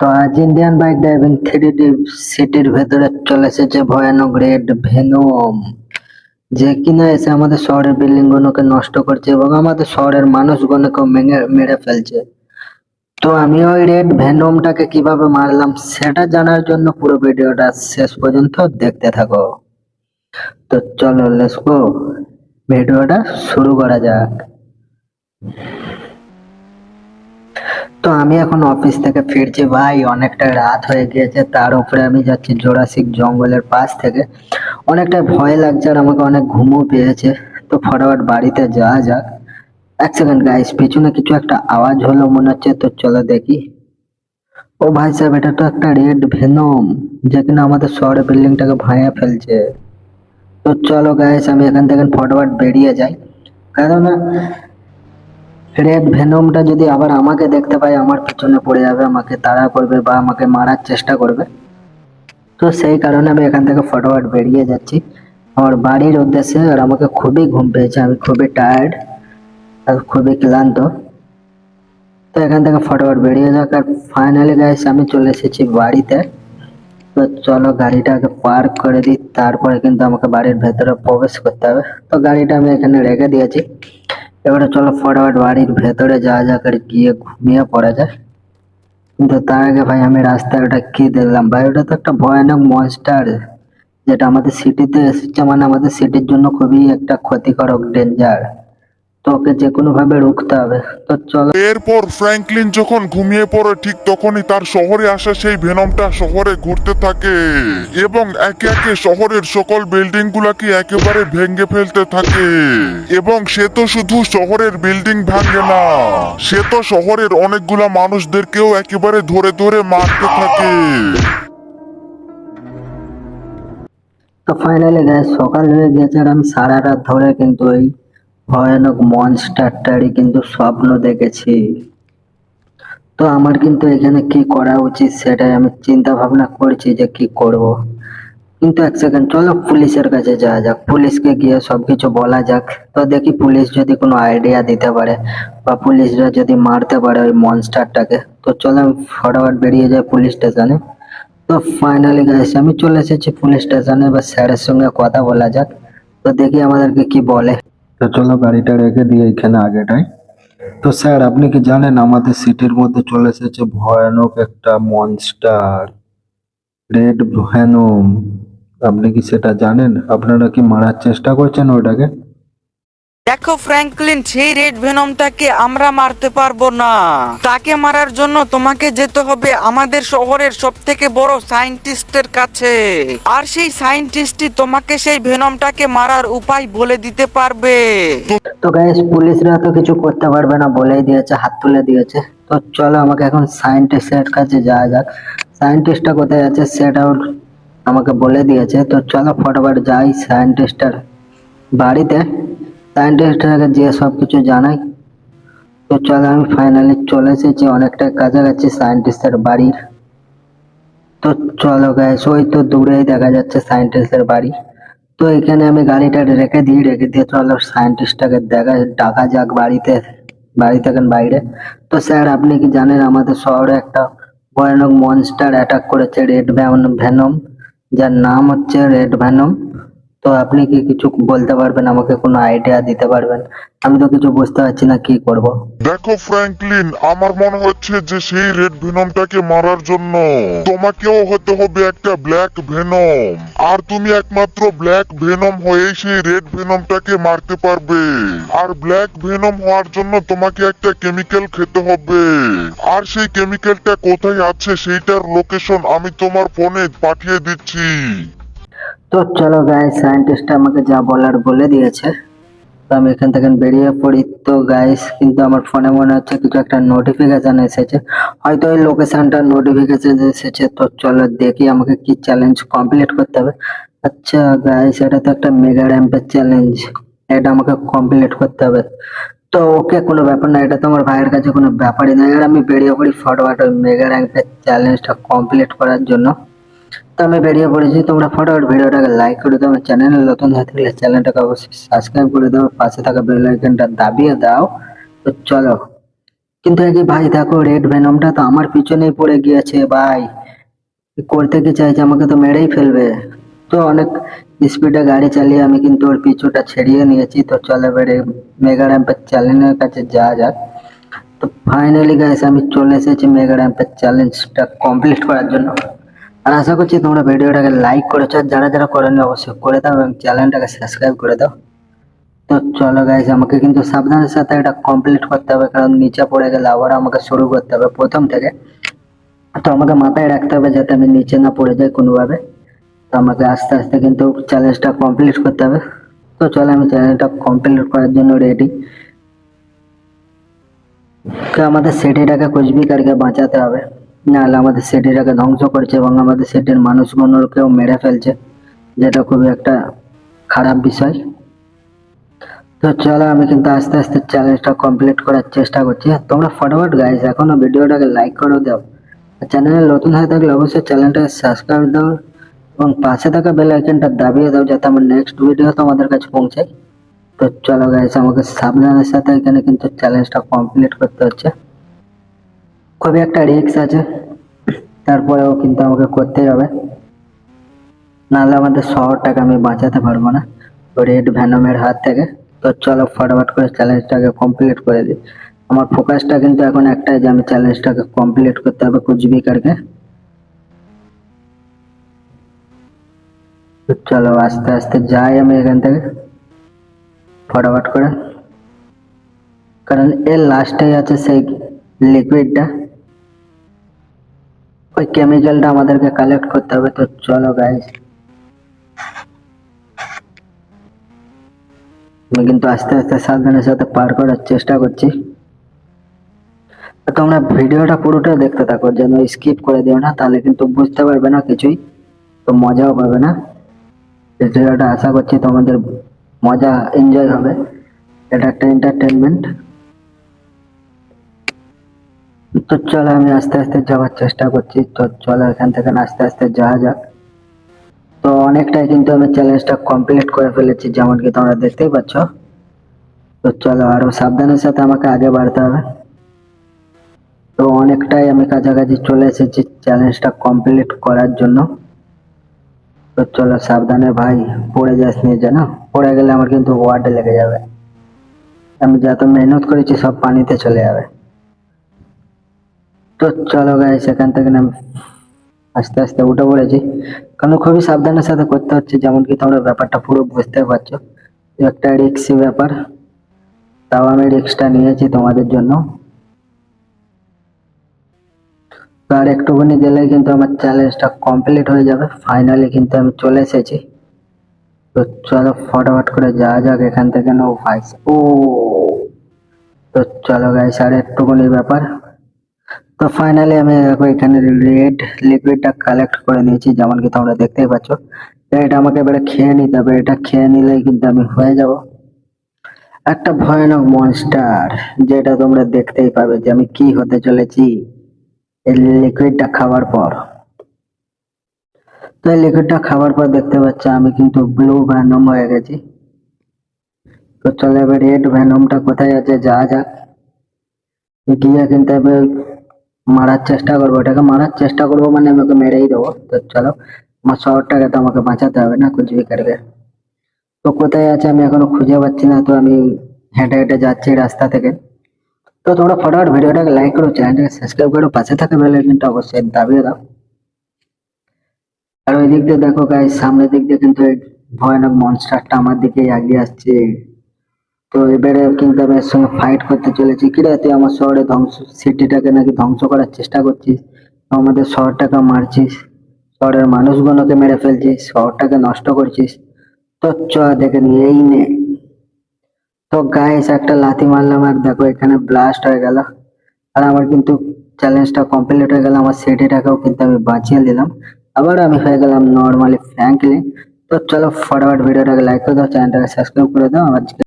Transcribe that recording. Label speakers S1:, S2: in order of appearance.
S1: তো আজ Indian bike driving three D সিটির ভেতরে চলে এসেছে ভয়ানক রেড ভেনম যে কিনা এসে আমাদের শহরের বিল্ডিং গুলোকে নষ্ট করছে এবং আমাদের শহরের মানুষগুলোকে মেরে ফেলছে। তো আমি ওই রেড ভেনমটাকে কীভাবে মারলাম সেটা জানার জন্য পুরো ভিডিওটা শেষ পর্যন্ত দেখতে থাকো। তো চলো লেটস গো ভিডিওটা শুরু করা যাক। তো আমি এখন অফিস থেকে ফিরছি। ভাই, অনেকটা রাত হয়ে গিয়েছে। তার উপরে আমি যাচ্ছি জোড়াসিক জঙ্গলের পাশ থেকে। অনেকটা ভয় লাগছে আর আমাকে অনেক ঘুমও পেয়েছে। তো ফটাফট বাড়িতে যাওয়া যাক। এক সেকেন্ড গাইস পিছনে কিছু একটা আওয়াজ হলো মনে হচ্ছে, তো চলো দেখি। ও ভাই সাহেব, এটা তো একটা রেড ভেনম, যে কিনা আমাদের শহরের বিল্ডিংটাকে ভাঙে ফেলছে। তো চলো গাইস আমি এখান থেকে ফটাফট বেরিয়ে যাই। কেননা রেড ভেনমটা যদি আবার আমাকে দেখতে পায়, আমার পিছনে পড়ে যাবে, আমাকে তাড়া করবে বা আমাকে মারার চেষ্টা করবে। তো সেই কারণে আমি এখান থেকে ফটোফট বেরিয়ে যাচ্ছি। আমার বাড়ির উদ্দেশ্যে আর আমাকে খুবই ঘুম পেয়েছে, আমি খুবই টায়ার্ড আর খুবই ক্লান্ত। তো এখান থেকে ফটোফট বেরিয়ে যাক, আর ফাইনালি গাইস আমি চলে এসেছি বাড়িতে। তো চলো গাড়িটাকে পার্ক করে দিই, তারপরে কিন্তু আমাকে বাড়ির ভেতরে প্রবেশ করতে হবে। তো গাড়িটা আমি এখানে রেখে দিয়েছি। এবারে চলো ফটাফট বাড়ির ভেতরে যা যা করে গিয়ে ঘুমিয়ে পড়া যায় কিন্তু তার আগে ভাই আমি রাস্তায় ওটা কি দেখলাম? ভাই ওটা তো একটা ভয়ানক মনস্টার যেটা আমাদের সিটিতে এসেছে মানে আমাদের সিটির জন্য খুবই একটা ক্ষতিকারক ডেঞ্জার তো ওকে যে কোনো ভাবে রুখতে হবে। তো চলো।
S2: এরপর ফ্র্যাঙ্কলিন যখন ঘুমিয়ে পড়ে ঠিক তখনই তার শহরে আসা সেই ভেনমটা শহরে ঘুরতে থাকে এবং একে একে শহরের সকল বিল্ডিং গুলাকে একেবারে ভেঙে ফেলতে থাকে। এবং সে তো শুধু শহরের বিল্ডিং ভাঙে না সে তো শহরের অনেকগুলা মানুষদেরকেও একেবারে ধরে ধরে মারতে থাকে।
S1: তো ফাইনালি গায়ে সকাল হয়ে গেছে। আর আমি সারা রাত ধরে কিন্তু এই ভয়ানক মনস্টারটারই কিন্তু স্বপ্ন দেখেছি। তো আমার কিন্তু এখানে কি করা উচিত সেটাই আমি চিন্তা ভাবনা করছি যে কি করব। কিন্তু এক সেকেন্ড চলো পুলিশের কাছে যাওয়া যাক। পুলিশকে গিয়ে সবকিছু বলা যাক। তো দেখি পুলিশ যদি কোনো আইডিয়া দিতে পারে বা পুলিশরা যদি মারতে পারে ওই মনস্টারটাকে তো চলো আমি ফটাফট বেরিয়ে যাই পুলিশ স্টেশনে তো ফাইনালি গাইস আমি চলে এসেছি পুলিশ স্টেশনে বা স্যারের সঙ্গে কথা বলা যাক। তো দেখি আমাদেরকে কি বলে।
S3: তো চলো গাড়িটা রেখে দিয়ে এখানে আগেটাই। তো স্যার, আপনি কি জানেন আমাদের সিটির মধ্যে চলে এসেছে ভয়ানক একটা মনস্টার রেড ভ্যানম আপনি কি সেটা জানেন? আপনারা কি মারার চেষ্টা করছেন ওটাকে
S4: দেখো ফ্র্যাঙ্কলিন, সেই রেড ভেনমটাকে আমরা মারতে পারব না। তাকে মারার জন্য তোমাকে যেতে হবে আমাদের শহরের সব থেকে বড় সায়েন্টিস্টের কাছে। আর সেই সায়েন্টিস্টই তোমাকে সেই ভেনমটাকে মারার উপায় বলে দিতে পারবে।
S1: তো গাইস পুলিশরা তো কিছু করতে পারবে না, বলেই দিয়েছে, হাত তুলে দিয়েছে। তো চলো আমাকে এখন সায়েন্টিস্টের কাছে যাওয়া যাক। সায়েন্টিস্টটা কোথায় আছে সেটাও আমাকে বলে দিয়েছে। তো চলো ফটোফট যাই সায়েন্টিস্টের বাড়িতে। সায়েন্টিস্টটাকে যে সব কিছু জানাই। তো চলো, আমি ফাইনালি চলে এসেছি অনেকটা কাছাকাছি সায়েন্টিস্টের বাড়ির। তো চলো গাইস ওই তো দূরেই দেখা যাচ্ছে সায়েন্টিস্টের বাড়ি। তো এখানে আমি গাড়িটা রেখে দিই, রেখে দিয়ে চলো সায়েন্টিস্টটাকে দেখা, ডাকা যাক বাড়িতে, বাড়ি থেকে বাইরে। তো স্যার, আপনি কি জানেন আমাদের শহরে একটা ভয়ানক মনস্টার অ্যাটাক করেছে রেড ভ্যানম যার নাম হচ্ছে রেড ভ্যানম তো আপনি কি কিছু বলতে পারবেন? আমাকে কোনো আইডিয়া দিতে পারবেন? আমি তো কিছু বুঝতে পারছি না, কি করব?
S2: দেখো ফ্র্যাঙ্কলিন, আমার মনে হচ্ছে যে সেই রেড ভেনমটাকে মারার জন্য তোমাকেও হতে হবে একটা ব্ল্যাক ভেনম। আর তুমি একমাত্র ব্ল্যাক ভেনম হয়েই সেই রেড ভেনমটাকে মারতে পারবে। আর ব্ল্যাক ভেনম হওয়ার জন্য তোমাকে একটা কেমিক্যাল খেতে হবে। আর সেই কেমিক্যালটা কোথায় আছে সেইটার লোকেশন আমি তোমার ফোনে পাঠিয়ে দিচ্ছি।
S1: তো চলো গাইস সায়েন্টিস্ট আমাকে যা বলার বলে দিয়েছে। তো আমি এখান থেকে বেরিয়ে পড়ি। তো গাইস কিন্তু আমার ফোনে মনে হচ্ছে কিছু একটা নোটিফিকেশন এসেছে। হয়তো ওই লোকেশনটা নোটিফিকেশন এসেছে। তো চলো দেখি আমাকে কি চ্যালেঞ্জ কমপ্লিট করতে হবে। আচ্ছা গাইস এটা তো একটা মেগা র্যাম্পের চ্যালেঞ্জ এটা আমাকে কমপ্লিট করতে হবে। তো ওকে কোনো ব্যাপার না, এটা তো আমার ভাইয়ের কাছে কোনো ব্যাপারই না। আর আমি বেরিয়ে পড়ি ফটোফট মেগা র্যাম্পের চ্যালেঞ্জটা কমপ্লিট করার জন্য। তো আমি বেরিয়ে পড়েছি। তোমরা ফটোফট ভিডিওটাকে লাইক করে দাও। চ্যানেলে নতুন হয়ে থাকলে চ্যানেলটাকে অবশ্যই সাবস্ক্রাইব করে দাও। পাশে থাকা বেল আইকনটা দাবিয়ে দাও। তো চলো। কিন্তু একই ভাই, দেখো রেড ভেনমটা তো আমার পিছনেই পড়ে গিয়েছে ভাই। করতে কি চাইছে? আমাকে তো মেরেই ফেলবে। তো অনেক স্পিডে গাড়ি চালিয়ে আমি কিন্তু ওর পিছুটা ছেড়িয়ে নিয়েছি। তো চলে এবারে মেগা র্যাম্পের চ্যালেঞ্জের কাছে যাওয়া যাক। তো ফাইনালি গাইস আমি চলে এসেছি মেগা র্যাম্পের চ্যালেঞ্জটা কমপ্লিট করার জন্য। আর আশা করছি তোমরা ভিডিওটাকে লাইক করেছ যারা যারা করেনি অবশ্যই করে দাও এবং চ্যানেলটাকে সাবস্ক্রাইব করে দাও। তো চলো গাইস আমাকে কিন্তু সাবধানের সাথে এটা কমপ্লিট করতে হবে, কারণ নিচে পড়ে গেলে আবার আমাকে শুরু করতে হবে প্রথম থেকে। তো আমাকে মাথায় রাখতে হবে যাতে আমি নিচে না পড়ে যাই কোনোভাবে। তো আমাকে আস্তে আস্তে কিন্তু চ্যালেঞ্জটা কমপ্লিট করতে হবে। তো চলো আমি চ্যালেঞ্জটা কমপ্লিট করার জন্য রেডি তো আমাদের সিটিটাকে কুচবিকারকে বাঁচাতে হবে। নাহলে আমাদের সিটিটাকে ধ্বংস করছে এবং আমাদের সিটির মানুষগুলোকেও মেরে ফেলছে, যেটা খুবই একটা খারাপ বিষয়। তো চলো আমি কিন্তু আস্তে আস্তে চ্যালেঞ্জটা কমপ্লিট করার চেষ্টা করছি। তোমরা ফটাফট গাইস এখনও ভিডিওটাকে লাইক করে দাও। চ্যানেলে নতুন হয়ে থাকলে অবশ্যই চ্যানেলটাকে সাবস্ক্রাইব দাও এবং পাশে থাকা বেল আইকনটা দাবিয়ে দাও যাতে আমার নেক্সট ভিডিও তোমাদের কাছে পৌঁছায়। তো চলো গাইস আমাকে সাবধানের সাথে এখানে কিন্তু চ্যালেঞ্জটা কমপ্লিট করতে হচ্ছে। খুবই একটা রিস্ক আছে, তারপরেও কিন্তু আমাকে করতেই হবে। নাহলে আমাদের শহরটাকে আমি বাঁচাতে পারব না রেড ভ্যানমের হাত থেকে। তো চলো ফটাফট করে চ্যালেঞ্জটাকে কমপ্লিট করে দিই। আমার ফোকাসটা কিন্তু এখন একটাই যে আমি চ্যালেঞ্জটাকে কমপ্লিট করতে হবে কুচবিকারকে তো চলো আস্তে আস্তে যাই আমি এখান থেকে, ফটাফট করে। কারণ এর লাস্টেই আছে সেই লিকুইডটা ওই কেমিক্যালটা আমাদেরকে কালেক্ট করতে হবে। তো চলো গাইস আমি কিন্তু আস্তে আস্তে সাবধানের সাথে পার করার চেষ্টা করছি। তোমরা ভিডিওটা পুরোটা দেখতে থাকো, যেন স্কিপ করে দিও না, তাহলে কিন্তু বুঝতে পারবে না কিছুই, তো মজাও পাবে না। ভিডিওটা আশা করছি তোমাদের মজা এনজয় হবে। এটা একটা এন্টারটেনমেন্ট তো চলো আমি আস্তে আস্তে যাওয়ার চেষ্টা করছি। তো চলো এখান থেকে আস্তে আস্তে যাওয়া যাক। তো অনেকটাই কিন্তু আমি চ্যালেঞ্জটা কমপ্লিট করে ফেলেছি, যেমন কি তোমরা দেখতেই পাচ্ছ। তো চলো আরও সাবধানের সাথে আমাকে আগে বাড়তে হবে। তো অনেকটাই আমি কাছাকাছি চলে এসেছি চ্যালেঞ্জটা কমপ্লিট করার জন্য। তো চলো সাবধানে ভাই, পড়ে যাস নিয়ে জানো পড়ে গেলে আমার কিন্তু ওয়ার্ডে লেগে যাবে। আমি যত মেহনত করেছি সব পানিতে চলে যাবে। তো চলো গাই সেখান থেকে না আমি আস্তে আস্তে উঠে পড়েছি। কারণ খুবই সাবধানের সাথে করতে হচ্ছে যেমন কি তোমরা ব্যাপারটা পুরো বুঝতে পারছ। একটা রিক্সি ব্যাপার, তাও আমি রিক্সটা নিয়েছি তোমাদের জন্য। আর একটুখানি গেলে কিন্তু আমার চ্যালেঞ্জটা কমপ্লিট হয়ে যাবে। ফাইনালি কিন্তু আমি চলে এসেছি। তো চলো ফটাফট করে যাওয়া যাক এখান থেকে। নো ভাইস ও! তো চলো গাইস আর একটুখানি ব্যাপার। তো ফাইনালি আমি দেখো এখানে রেড লিকুইডটা কালেক্ট করে নিয়েছি, যেমন কি তোমরা দেখতেই পাচ্ছ। তো এটা আমাকে এবারে খেয়ে নিতে হবে, এটা খেয়ে নিলেই কিন্তু আমি হয়ে যাব। একটা ভয়ানক মনস্টার যেটা তোমরা দেখতেই পাবে যে আমি কি হতে চলেছি এই লিকুইডটা খাওয়ার পর। তো এই লিকুইডটা খাওয়ার পর দেখতে পাচ্ছ আমি কিন্তু ব্লু ভ্যানম হয়ে গেছি। তো চলে এবার রেড ভ্যানমটা কোথায় আছে যা যাক। গিয়ে কিন্তু এবার মারার চেষ্টা করব ওটাকে মারার চেষ্টা করব মানে আমি ওকে মেরেই দেবো। তো চলো, আমার শহরটাকে তো আমাকে বাঁচাতে হবে না কুচবিকারকে তো কোথায় আছে আমি এখনও খুঁজে পাচ্ছি না, তো আমি হেঁটে হেঁটে যাচ্ছি রাস্তা থেকে। তো তোমরা ফটাফট ভিডিওটাকে লাইক করো, চ্যানেলটাকে সাবস্ক্রাইব করো, পাশে থাকা বেল আইকনটা অবশ্যই দাবিয়ে দাও। আর ওই দিক দিয়ে দেখো গাই সামনের দিক দিয়ে কিন্তু ভয়ানক মনস্টারটা আমার দিকে এগিয়ে আসছে। তো এবারে কিন্তু এর সঙ্গে ফাইট করতে চলেছি। কি তুই আমার শহরে ধ্বংস সিটিটাকে নাকি ধ্বংস করার চেষ্টা করছিস? আমাদের শহরটাকে মারছিস। শহরের মানুষগুলোকে মেরে ফেলছিস, শহরটাকে নষ্ট করছিস। তো চ, দেখে নি, এই নে। তো গাইস একটা লাথি মারলাম আর দেখো এখানে ব্লাস্ট হয়ে গেল। আর আমার কিন্তু চ্যালেঞ্জটা কমপ্লিট হয়ে গেল, আমার সিটিটাকেও কিন্তু আমি বাঁচিয়ে দিলাম আবার আমি হয়ে গেলাম নর্মালি ফ্র্যাঙ্কলি তো চলো ফটাফট ভিডিওটাকে লাইক করে দাও চ্যানেলটাকে সাবস্ক্রাইব করে দাও। আমার